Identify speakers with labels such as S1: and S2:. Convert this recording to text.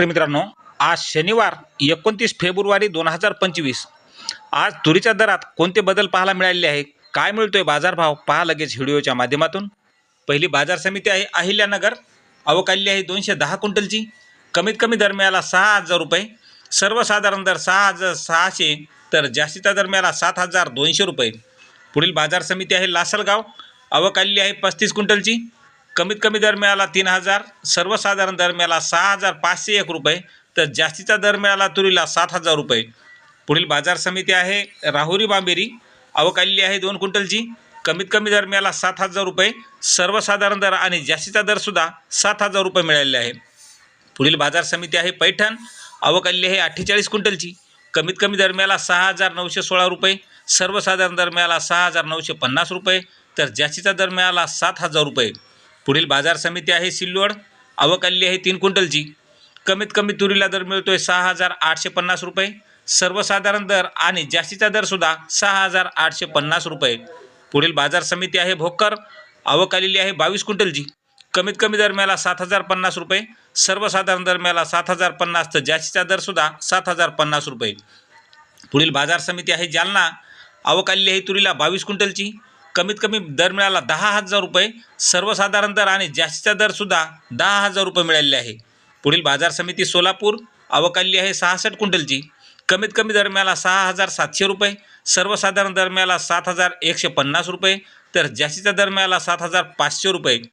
S1: शेतकरी मित्रांनो. आज शनिवार एकोणतीस फेब्रुवारी दोन हजार पंचवीस. आज तुरीच्या दरात कोणते बदल पाहायला मिळालेले आहे काय मिळतोय बाजारभाव? पहा लगेच व्हिडिओच्या माध्यमातून. पहिली बाजार समिती आहे अहिल्यानगर. अवकाली आहे दोनशे दहा क्विंटलची. कमीत कमी दर मिळाला सहा हजार रुपये. सर्वसाधारण दर सहा हजार सहाशे. तर जास्तीचा दर मिळाला सात हजार दोनशे रुपये. पुढील बाजार समिती आहे लासलगाव. अवकाली आहे पस्तीस क्विंटलची. कमीत कमी दर मिळाला तीन हजार सर्वसाधारण दर मिळाला सहा हजार पाचशे एक रुपये तर जास्तीचा दर मिळाला तुरीला सात हजार रुपये. पुढील बाजार समिती आहे राहुरी बांबेरी अवकाली आहे दोन क्विंटलची कमीत कमी दर मिळाला सात हजार रुपये सर्वसाधारण दर आणि जास्तीचा दरसुद्धा सात हजार रुपये मिळालेले आहे. पुढील बाजार समिती आहे पैठण अवकाली आहे अठ्ठेचाळीस क्विंटलची कमीत कमी दर मिळाला सहा हजार नऊशे सोळा रुपये सर्वसाधारण दर मिळाला सहा हजार नऊशे पन्नास रुपये तर जास्तीचा दर मिळाला सात हजार रुपये. पुढील बाजार समिती आहे सिल्लोड अवकाली आहे तीन क्विंटलची. कमीत कमी तुरीला दर मिळतोय सहा हजार आठशे पन्नास रुपये. सर्वसाधारण दर आणि जास्तीचा दरसुद्धा सहा हजार आठशे पन्नास रुपये. पुढील बाजार समिती आहे भोकर आवक आलेली आहे बावीस क्विंटलची. कमीत कमी दर मिळाला सात हजार पन्नास रुपये. सर्वसाधारण दर मिळाला सात हजार पन्नास तर जास्तीचा दरसुद्धा सात हजार पन्नास रुपये. पुढील बाजार समिती आहे जालना आवक आलेली आहे तुरीला बावीस क्विंटलची. कमीत कमी दर मिळाला दहा हजार रुपये सर्वसाधारण दर आणि जास्तीचा दरसुद्धा दहा हजार रुपये मिळालेले आहे. पुढील बाजार समिती सोलापूर अवकाली आहे सहासष्ट क्विंटलची. कमीत कमी दर मिळाला सहा हजार सातशे रुपये सर्वसाधारण दर मिळाला सात हजार एकशे पन्नास रुपये तर जास्तीचा दर मिळाला सात हजार पाचशे रुपये.